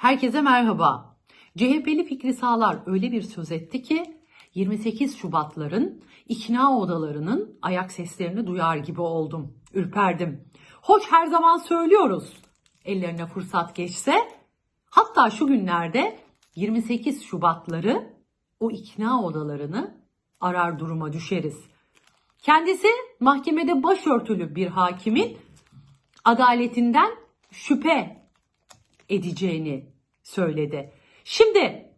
Herkese merhaba. CHP'li Fikri Sağlar öyle bir söz etti ki 28 Şubatların ikna odalarının ayak seslerini duyar gibi oldum. Ürperdim. Hoş her zaman söylüyoruz. Ellerine fırsat geçse hatta şu günlerde 28 Şubatları o ikna odalarını arar duruma düşeriz. Kendisi mahkemede başörtülü bir hakimin adaletinden şüphe edeceğini söyledi. Şimdi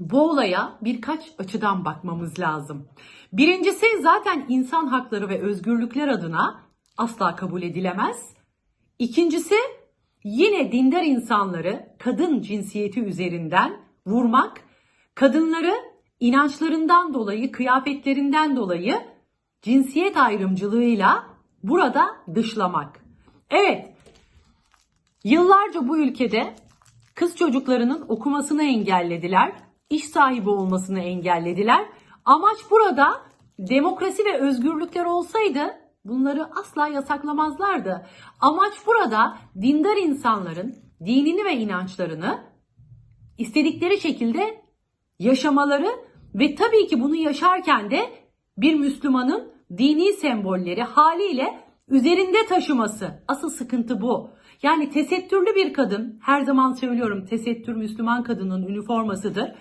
bu olaya birkaç açıdan bakmamız lazım. Birincisi zaten insan hakları ve özgürlükler adına asla kabul edilemez. İkincisi yine dindar insanları kadın cinsiyeti üzerinden vurmak, kadınları inançlarından dolayı, kıyafetlerinden dolayı cinsiyet ayrımcılığıyla burada dışlamak. Evet, Yıllarca bu ülkede kız çocuklarının okumasını engellediler, iş sahibi olmasını engellediler. Amaç burada demokrasi ve özgürlükler olsaydı bunları asla yasaklamazlardı. Amaç burada dindar insanların dinini ve inançlarını istedikleri şekilde yaşamaları ve tabii ki bunu yaşarken de bir Müslümanın dini sembolleri haliyle üzerinde taşıması. Asıl sıkıntı bu. Yani tesettürlü bir kadın, her zaman söylüyorum tesettür Müslüman kadının üniformasıdır.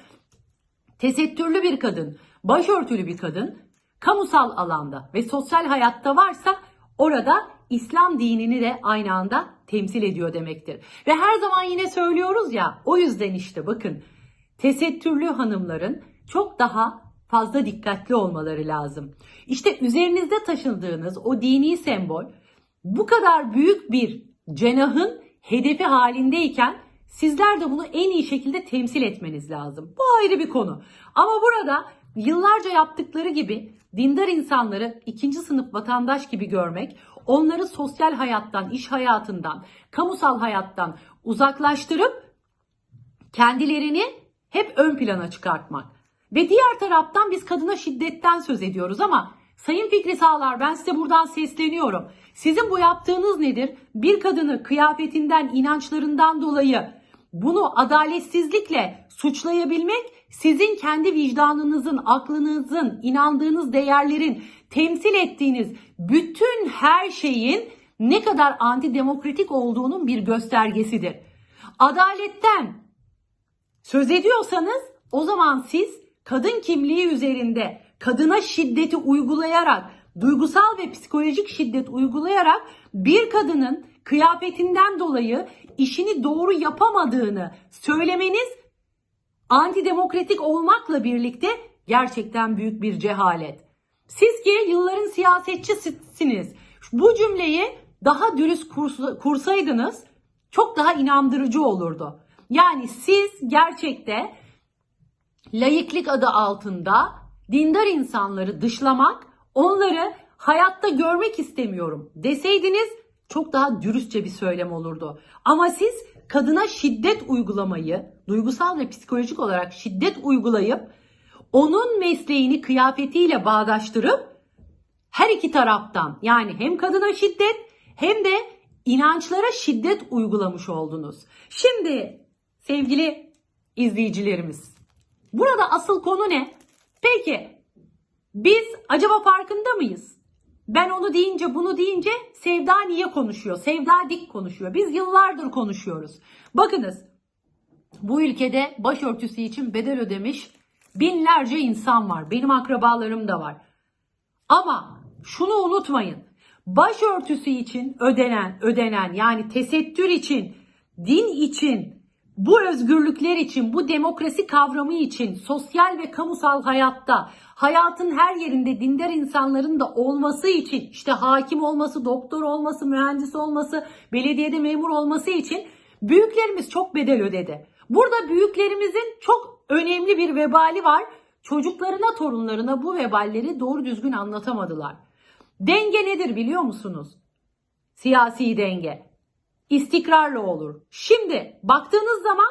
Tesettürlü bir kadın, başörtülü bir kadın, kamusal alanda ve sosyal hayatta varsa orada İslam dinini de aynı anda temsil ediyor demektir. Ve her zaman yine söylüyoruz ya, o yüzden işte bakın tesettürlü hanımların çok daha fazla dikkatli olmaları lazım. İşte üzerinizde taşındığınız o dini sembol bu kadar büyük bir cenahın hedefi halindeyken sizler de bunu en iyi şekilde temsil etmeniz lazım. Bu ayrı bir konu. Ama burada yıllarca yaptıkları gibi dindar insanları ikinci sınıf vatandaş gibi görmek, onları sosyal hayattan, iş hayatından, kamusal hayattan uzaklaştırıp kendilerini hep ön plana çıkartmak. Ve diğer taraftan biz kadına şiddetten söz ediyoruz ama Sayın Fikri Sağlar ben size buradan sesleniyorum. Sizin bu yaptığınız nedir? Bir kadını kıyafetinden, inançlarından dolayı bunu adaletsizlikle suçlayabilmek sizin kendi vicdanınızın, aklınızın, inandığınız değerlerin, temsil ettiğiniz bütün her şeyin ne kadar antidemokratik olduğunun bir göstergesidir. Adaletten söz ediyorsanız o zaman siz kadın kimliği üzerinde kadına şiddeti uygulayarak, duygusal ve psikolojik şiddet uygulayarak bir kadının kıyafetinden dolayı işini doğru yapamadığını söylemeniz antidemokratik olmakla birlikte gerçekten büyük bir cehalet. Siz ki yılların siyasetçisiniz. Bu cümleyi daha dürüst kursaydınız çok daha inandırıcı olurdu. Yani siz gerçekte layıklık adı altında dindar insanları dışlamak, onları hayatta görmek istemiyorum deseydiniz çok daha dürüstçe bir söylem olurdu. Ama siz kadına şiddet uygulamayı, duygusal ve psikolojik olarak şiddet uygulayıp onun mesleğini kıyafetiyle bağdaştırıp her iki taraftan yani hem kadına şiddet hem de inançlara şiddet uygulamış oldunuz. Şimdi sevgili izleyicilerimiz burada asıl konu ne? Peki biz acaba farkında mıyız? Ben onu deyince bunu deyince Sevda niye konuşuyor? Sevda dik konuşuyor. Biz yıllardır konuşuyoruz. Bakınız bu ülkede başörtüsü için bedel ödemiş binlerce insan var. Benim akrabalarım da var. Ama şunu unutmayın. Başörtüsü için ödenen, ödenen yani tesettür için, din için, bu özgürlükler için, bu demokrasi kavramı için, sosyal ve kamusal hayatta, hayatın her yerinde dindar insanların da olması için, işte hakim olması, doktor olması, mühendis olması, belediyede memur olması için büyüklerimiz çok bedel ödedi. Burada büyüklerimizin çok önemli bir vebali var. Çocuklarına, torunlarına bu veballeri doğru düzgün anlatamadılar. Denge nedir biliyor musunuz? Siyasi denge istikrarlı olur. Şimdi baktığınız zaman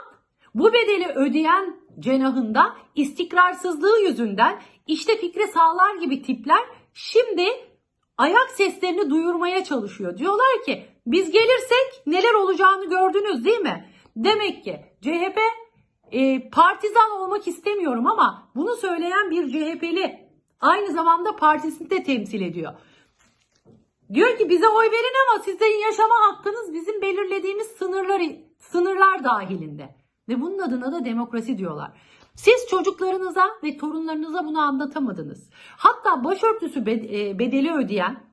bu bedeli ödeyen cenahında istikrarsızlığı yüzünden işte fikre sağlar gibi tipler şimdi ayak seslerini duyurmaya çalışıyor. Diyorlar ki biz gelirsek neler olacağını gördünüz değil mi? Demek ki CHP e, partizan olmak istemiyorum ama bunu söyleyen bir CHP'li aynı zamanda partisini de temsil ediyor. Diyor ki bize oy verin ama sizin yaşama hakkınız bizim belirlediğimiz sınırları sınırlar dahilinde. Ve bunun adına da demokrasi diyorlar. Siz çocuklarınıza ve torunlarınıza bunu anlatamadınız. Hatta başörtüsü e, bedeli ödeyen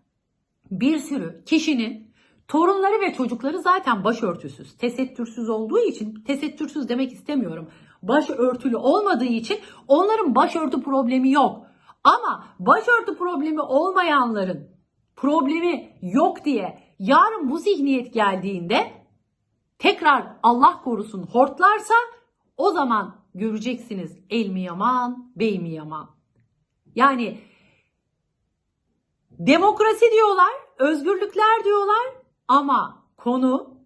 bir sürü kişinin torunları ve çocukları zaten başörtüsüz. Tesettürsüz olduğu için, tesettürsüz demek istemiyorum. Başörtülü olmadığı için onların başörtü problemi yok. Ama başörtü problemi olmayanların problemi yok diye yarın bu zihniyet geldiğinde tekrar Allah korusun hortlarsa o zaman göreceksiniz el mi yaman, bey mi yaman. Yani demokrasi diyorlar, özgürlükler diyorlar ama konu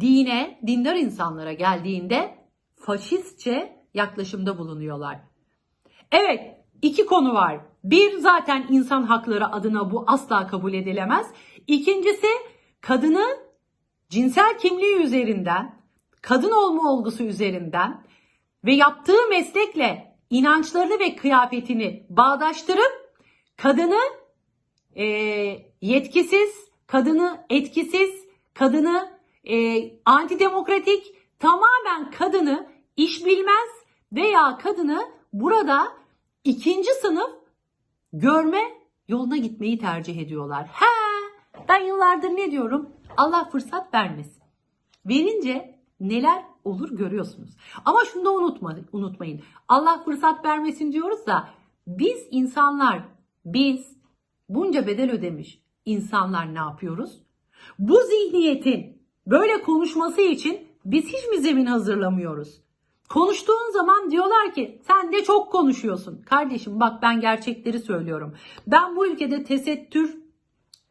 dine, dindar insanlara geldiğinde faşistçe yaklaşımda bulunuyorlar. Evet, iki konu var. Bir zaten insan hakları adına bu asla kabul edilemez. İkincisi kadını cinsel kimliği üzerinden, kadın olma olgusu üzerinden ve yaptığı meslekle inançlarını ve kıyafetini bağdaştırıp kadını e, yetkisiz, kadını etkisiz, kadını e, antidemokratik, tamamen kadını iş bilmez veya kadını burada ikinci sınıf görme yoluna gitmeyi tercih ediyorlar. He, ben yıllardır ne diyorum? Allah fırsat vermesin. Verince neler olur görüyorsunuz. Ama şunu da unutma, unutmayın. Allah fırsat vermesin diyoruz da biz insanlar, biz bunca bedel ödemiş insanlar ne yapıyoruz? Bu zihniyetin böyle konuşması için biz hiç mi zemin hazırlamıyoruz? Konuştuğun zaman diyorlar ki sen de çok konuşuyorsun. Kardeşim bak ben gerçekleri söylüyorum. Ben bu ülkede tesettür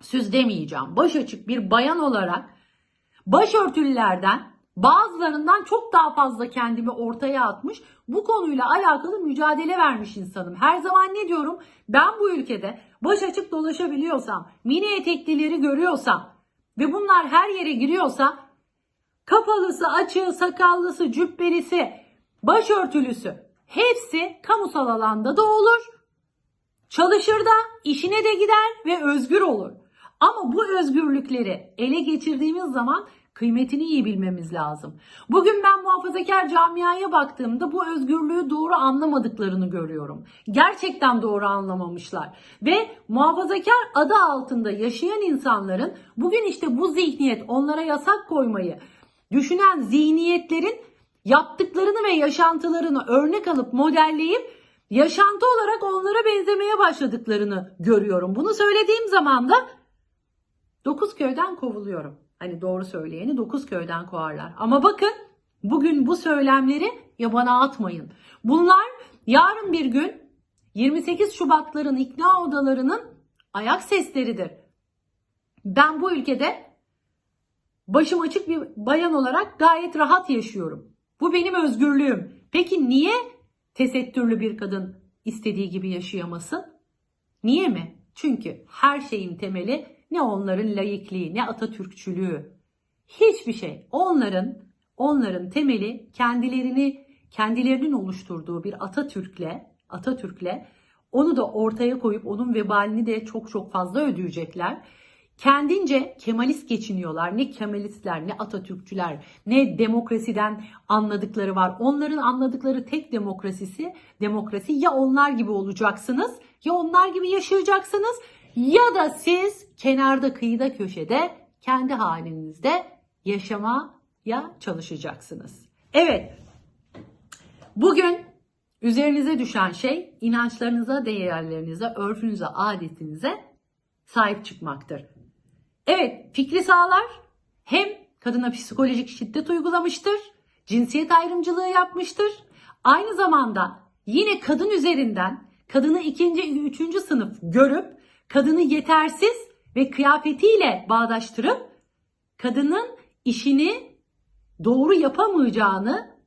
süz demeyeceğim. Baş açık bir bayan olarak başörtülülerden bazılarından çok daha fazla kendimi ortaya atmış. Bu konuyla alakalı mücadele vermiş insanım. Her zaman ne diyorum? Ben bu ülkede baş açık dolaşabiliyorsam, mini eteklileri görüyorsam ve bunlar her yere giriyorsa kapalısı, açığı, sakallısı, cübbelisi, başörtülüsü hepsi kamusal alanda da olur. Çalışır da işine de gider ve özgür olur. Ama bu özgürlükleri ele geçirdiğimiz zaman kıymetini iyi bilmemiz lazım. Bugün ben muhafazakar camiaya baktığımda bu özgürlüğü doğru anlamadıklarını görüyorum. Gerçekten doğru anlamamışlar. Ve muhafazakar adı altında yaşayan insanların bugün işte bu zihniyet onlara yasak koymayı düşünen zihniyetlerin yaptıklarını ve yaşantılarını örnek alıp modelleyip yaşantı olarak onlara benzemeye başladıklarını görüyorum. Bunu söylediğim zaman da dokuz köyden kovuluyorum. Hani doğru söyleyeni dokuz köyden kovarlar. Ama bakın bugün bu söylemleri yabana atmayın. Bunlar yarın bir gün 28 Şubatların ikna odalarının ayak sesleridir. Ben bu ülkede başım açık bir bayan olarak gayet rahat yaşıyorum. Bu benim özgürlüğüm. Peki niye tesettürlü bir kadın istediği gibi yaşayamasın? Niye mi? Çünkü her şeyin temeli ne onların laikliği, ne Atatürkçülüğü. Hiçbir şey. Onların onların temeli kendilerini kendilerinin oluşturduğu bir Atatürk'le, Atatürk'le onu da ortaya koyup onun vebalini de çok çok fazla ödeyecekler. Kendince Kemalist geçiniyorlar. Ne Kemalistler, ne Atatürkçüler, ne demokrasiden anladıkları var. Onların anladıkları tek demokrasisi, demokrasi ya onlar gibi olacaksınız, ya onlar gibi yaşayacaksınız ya da siz kenarda kıyıda köşede kendi halinizde yaşamaya çalışacaksınız. Evet. Bugün üzerinize düşen şey inançlarınıza, değerlerinize, örfünüze, adetinize sahip çıkmaktır. Evet, Fikri Sağlar hem kadına psikolojik şiddet uygulamıştır, cinsiyet ayrımcılığı yapmıştır. Aynı zamanda yine kadın üzerinden kadını ikinci, üçüncü sınıf görüp kadını yetersiz ve kıyafetiyle bağdaştırıp kadının işini doğru yapamayacağını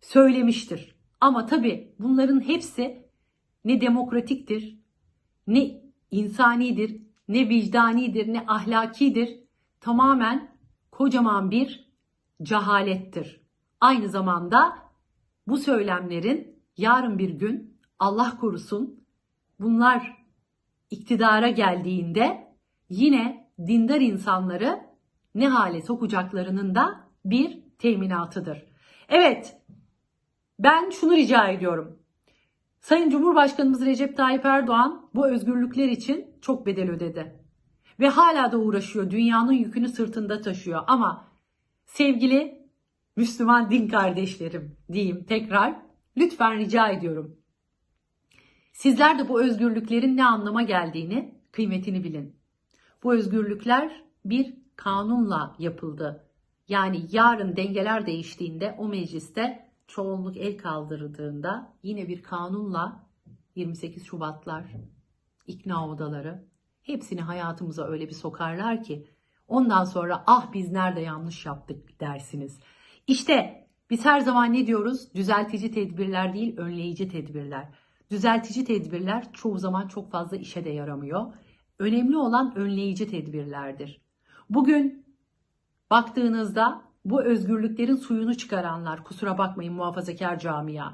söylemiştir. Ama tabii bunların hepsi ne demokratiktir, ne insanidir, ne vicdanidir, ne ahlakidir. Tamamen kocaman bir cehalettir. Aynı zamanda bu söylemlerin yarın bir gün Allah korusun bunlar iktidara geldiğinde yine dindar insanları ne hale sokacaklarının da bir teminatıdır. Evet, ben şunu rica ediyorum. Sayın Cumhurbaşkanımız Recep Tayyip Erdoğan bu özgürlükler için çok bedel ödedi. Ve hala da uğraşıyor. Dünyanın yükünü sırtında taşıyor. Ama sevgili Müslüman din kardeşlerim diyeyim tekrar. Lütfen rica ediyorum. Sizler de bu özgürlüklerin ne anlama geldiğini, kıymetini bilin. Bu özgürlükler bir kanunla yapıldı. Yani yarın dengeler değiştiğinde o mecliste çoğunluk el kaldırdığında yine bir kanunla 28 Şubatlar, ikna odaları hepsini hayatımıza öyle bir sokarlar ki ondan sonra ah biz nerede yanlış yaptık dersiniz. İşte biz her zaman ne diyoruz? Düzeltici tedbirler değil, önleyici tedbirler. Düzeltici tedbirler çoğu zaman çok fazla işe de yaramıyor. Önemli olan önleyici tedbirlerdir. Bugün baktığınızda bu özgürlüklerin suyunu çıkaranlar, kusura bakmayın muhafazakar camia.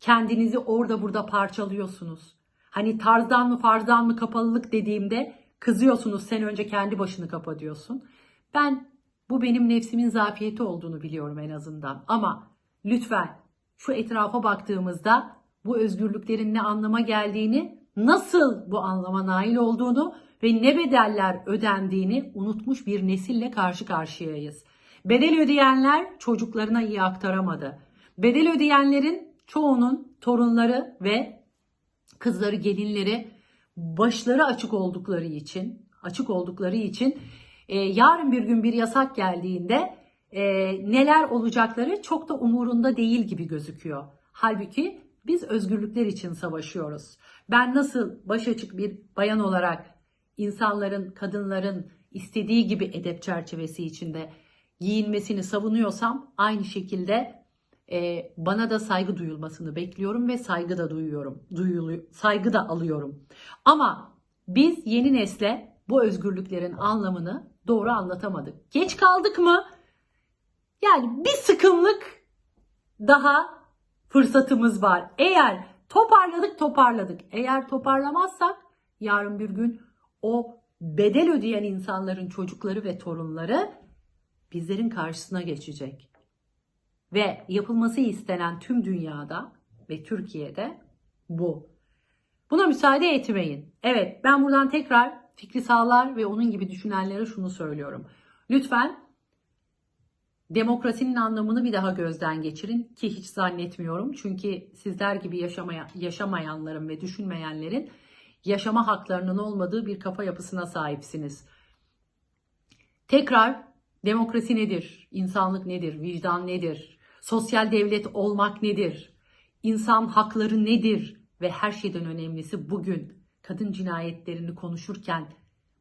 Kendinizi orada burada parçalıyorsunuz. Hani tarzdan mı farzdan mı kapalılık dediğimde kızıyorsunuz sen önce kendi başını kapa diyorsun. Ben bu benim nefsimin zafiyeti olduğunu biliyorum en azından. Ama lütfen şu etrafa baktığımızda bu özgürlüklerin ne anlama geldiğini, nasıl bu anlama nail olduğunu ve ne bedeller ödendiğini unutmuş bir nesille karşı karşıyayız. Bedel ödeyenler çocuklarına iyi aktaramadı. Bedel ödeyenlerin çoğunun torunları ve kızları, gelinleri başları açık oldukları için, açık oldukları için e, yarın bir gün bir yasak geldiğinde e, neler olacakları çok da umurunda değil gibi gözüküyor. Halbuki biz özgürlükler için savaşıyoruz. Ben nasıl baş açık bir bayan olarak insanların, kadınların istediği gibi edep çerçevesi içinde giyinmesini savunuyorsam aynı şekilde e, bana da saygı duyulmasını bekliyorum ve saygı da duyuyorum. Duyulu, saygı da alıyorum. Ama biz yeni nesle bu özgürlüklerin anlamını doğru anlatamadık. Geç kaldık mı? Yani bir sıkımlık daha fırsatımız var. Eğer toparladık toparladık. Eğer toparlamazsak yarın bir gün o bedel ödeyen insanların çocukları ve torunları bizlerin karşısına geçecek. Ve yapılması istenen tüm dünyada ve Türkiye'de bu. Buna müsaade etmeyin. Evet ben buradan tekrar Fikri Sağlar ve onun gibi düşünenlere şunu söylüyorum. Lütfen demokrasinin anlamını bir daha gözden geçirin ki hiç zannetmiyorum. Çünkü sizler gibi yaşamaya, yaşamayanların ve düşünmeyenlerin yaşama haklarının olmadığı bir kafa yapısına sahipsiniz. Tekrar demokrasi nedir? İnsanlık nedir? Vicdan nedir? Sosyal devlet olmak nedir? İnsan hakları nedir? Ve her şeyden önemlisi bugün kadın cinayetlerini konuşurken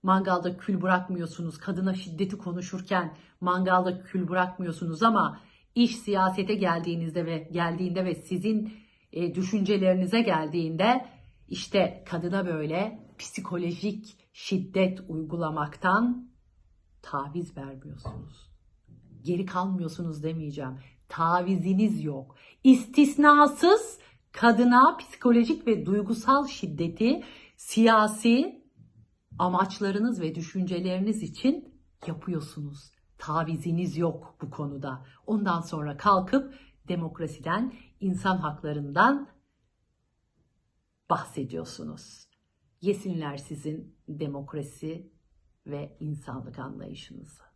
mangalda kül bırakmıyorsunuz. Kadına şiddeti konuşurken mangalda kül bırakmıyorsunuz ama iş siyasete geldiğinizde ve geldiğinde ve sizin e, düşüncelerinize geldiğinde işte kadına böyle psikolojik şiddet uygulamaktan taviz vermiyorsunuz. Geri kalmıyorsunuz demeyeceğim. Taviziniz yok. İstisnasız kadına psikolojik ve duygusal şiddeti siyasi amaçlarınız ve düşünceleriniz için yapıyorsunuz. Taviziniz yok bu konuda. Ondan sonra kalkıp demokrasiden, insan haklarından bahsediyorsunuz. Yesinler sizin demokrasi ve insanlık anlayışınızı.